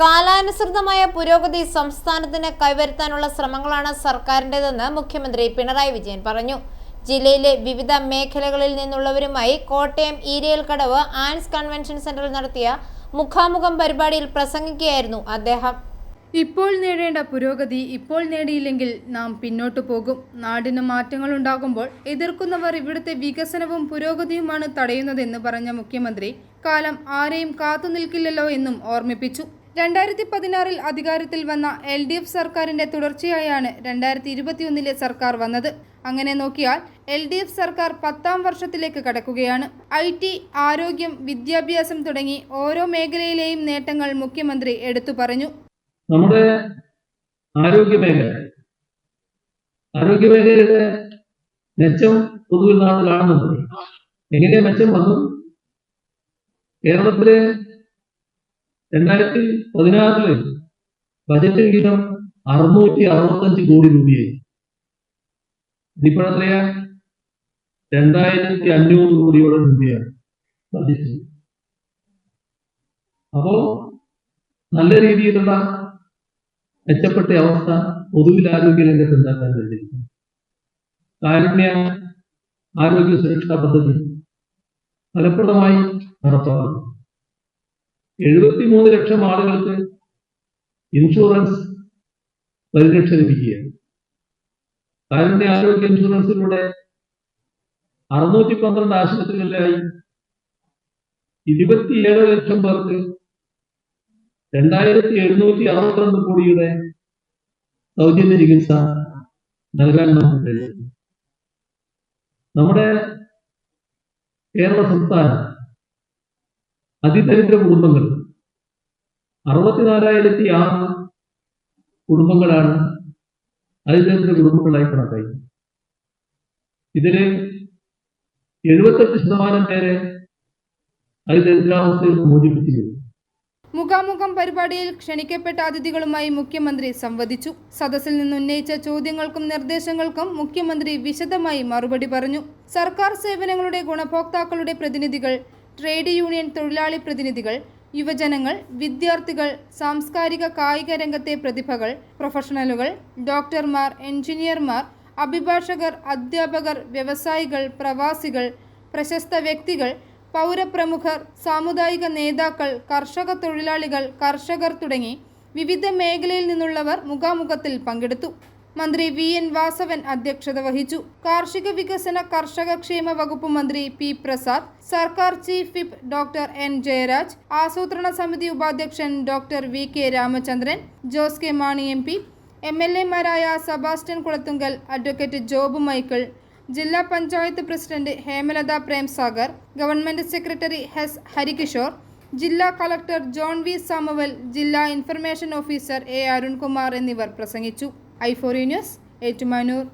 കാലാനുസൃതമായ പുരോഗതി സംസ്ഥാനത്തിന് കൈവരുത്താനുള്ള ശ്രമങ്ങളാണ് സർക്കാരിന്റെതെന്ന് മുഖ്യമന്ത്രി പിണറായി വിജയൻ പറഞ്ഞു. ജില്ലയിലെ വിവിധ മേഖലകളിൽ നിന്നുള്ളവരുമായി കോട്ടയം ഈരേൽ കടവ് ആൻസ് കൺവെൻഷൻ സെന്ററിൽ നടത്തിയ മുഖാമുഖം പരിപാടിയിൽ പ്രസംഗിക്കുകയായിരുന്നു അദ്ദേഹം. ഇപ്പോൾ നേടേണ്ട പുരോഗതി ഇപ്പോൾ നേടിയില്ലെങ്കിൽ നാം പിന്നോട്ടു പോകും. നാടിന് മാറ്റങ്ങൾ ഉണ്ടാകുമ്പോൾ എതിർക്കുന്നവർ ഇവിടുത്തെ വികസനവും പുരോഗതിയുമാണ് തടയുന്നതെന്ന് പറഞ്ഞ മുഖ്യമന്ത്രി കാലം ആരെയും കാത്തു നിൽക്കില്ലല്ലോ എന്നും ഓർമ്മിപ്പിച്ചു. രണ്ടായിരത്തി പതിനാറിൽ അധികാരത്തിൽ വന്ന എൽ ഡി എഫ് സർക്കാരിന്റെ തുടർച്ചയായാണ് രണ്ടായിരത്തി ഇരുപത്തിയൊന്നിലെ സർക്കാർ വന്നത്. അങ്ങനെ നോക്കിയാൽ എൽ ഡി എഫ് സർക്കാർ പത്താം വർഷത്തിലേക്ക് കടക്കുകയാണ്. ഐ ടി ആരോഗ്യം വിദ്യാഭ്യാസം തുടങ്ങി ഓരോ മേഖലയിലെയും നേട്ടങ്ങൾ മുഖ്യമന്ത്രി എടുത്തു പറഞ്ഞു. നമ്മുടെ ആരോഗ്യ മേഖല ആരോഗ്യ മേഖലയുടെ മെച്ചം പൊതുവിൽ നാം കാണുന്നുണ്ട് എങ്ങനെ മെച്ചം വന്നു? കേരളത്തിൽ രണ്ടായിരത്തി പതിനാറിൽ ബജറ്റ് വിഹിതം അറുന്നൂറ്റി അറുപത്തഞ്ച് കോടി രൂപയായി. ഇതിപ്പോഴെത്രയാ രണ്ടായിരത്തി അഞ്ഞൂറ് കോടിയോളം രൂപയാണ് ബജറ്റ് അപ്പോ നല്ല രീതിയിലുള്ള മെച്ചപ്പെട്ട അവസ്ഥ പൊതുവിൽ ആരോഗ്യ രംഗത്ത് ഉണ്ടാക്കാൻ കഴിഞ്ഞിരിക്കുന്നു. കാരുണ്യ ആരോഗ്യ സുരക്ഷാ പദ്ധതി ഫലപ്രദമായി നടപ്പാക്കുന്നു. എഴുപത്തിമൂന്ന് ലക്ഷം ആളുകൾക്ക് ഇൻഷുറൻസ് പരിരക്ഷ ലഭിക്കുകയാണ് താരന്റെ ആരോഗ്യ ഇൻഷുറൻസിലൂടെ അറുന്നൂറ്റി പന്ത്രണ്ട് ആശുപത്രികളിലായി ഇരുപത്തിയേഴ് ലക്ഷം പേർക്ക് രണ്ടായിരത്തി എഴുന്നൂറ്റി അറുപത്തിരണ്ട് കോടിയുടെ സൗജന്യ ചികിത്സ നൽകാൻ നമുക്ക് കഴിയും. നമ്മുടെ കേരള സംസ്ഥാനം അതിദരിദ്ര കുടുംബങ്ങൾ. അറുപത്തിനാലായിരത്തി ആറ് കുടുംബങ്ങളാണ് അതിദരിദ്ര കുടുംബങ്ങളായി കണക്കായി ഇതിന് എഴുപത്തെട്ട് ശതമാനം പേരെ അതിദരിദ്രാവസ്ഥയിൽ മോചിപ്പിച്ചിരുന്നു. മുഖാമുഖം പരിപാടിയിൽ ക്ഷണിക്കപ്പെട്ട അതിഥികളുമായി മുഖ്യമന്ത്രി സംവദിച്ചു. സദസ്സിൽ നിന്ന് ഉന്നയിച്ച ചോദ്യങ്ങൾക്കും നിർദ്ദേശങ്ങൾക്കും മുഖ്യമന്ത്രി വിശദമായി മറുപടി പറഞ്ഞു. സർക്കാർ സേവനങ്ങളുടെ ഗുണഭോക്താക്കളുടെ പ്രതിനിധികൾ ട്രേഡ് യൂണിയൻ തൊഴിലാളി പ്രതിനിധികൾ യുവജനങ്ങൾ വിദ്യാർത്ഥികൾ സാംസ്കാരിക കായിക രംഗത്തെ പ്രതിഭകൾ പ്രൊഫഷണലുകൾ ഡോക്ടർമാർ എഞ്ചിനീയർമാർ അഭിഭാഷകർ അധ്യാപകർ വ്യവസായികൾ പ്രവാസികൾ പ്രശസ്ത വ്യക്തികൾ പൗരപ്രമുഖർ സാമുദായിക നേതാക്കൾ കർഷക തൊഴിലാളികൾ കർഷകർ തുടങ്ങി വിവിധ മേഖലയിൽ നിന്നുള്ളവർ മുഖാമുഖത്തിൽ പങ്കെടുത്തു. മന്ത്രി വി എൻ വാസവൻ അധ്യക്ഷത വഹിച്ചു. കാർഷിക വികസന കർഷക ക്ഷേമ വകുപ്പ് മന്ത്രി പി പ്രസാദ് സർക്കാർ chief whip doctor N Jayaraj ആസൂത്രണ സമിതി ഉപാധ്യക്ഷൻ doctor V K Ramachandran Jose K Mani M P M L എമാരായ Sebastian Kulathunkal advocate Job Michael ജില്ലാ panchayat president Hemalatha Premsagar government secretary ഹെസ് Harikishore ജില്ലാ കളക്ടർ ജോൺ വി സാമുവൽ ജില്ലാ information officer A Arunkumar എന്നിവർ പ്രസംഗിച്ചു. News Ettumanoor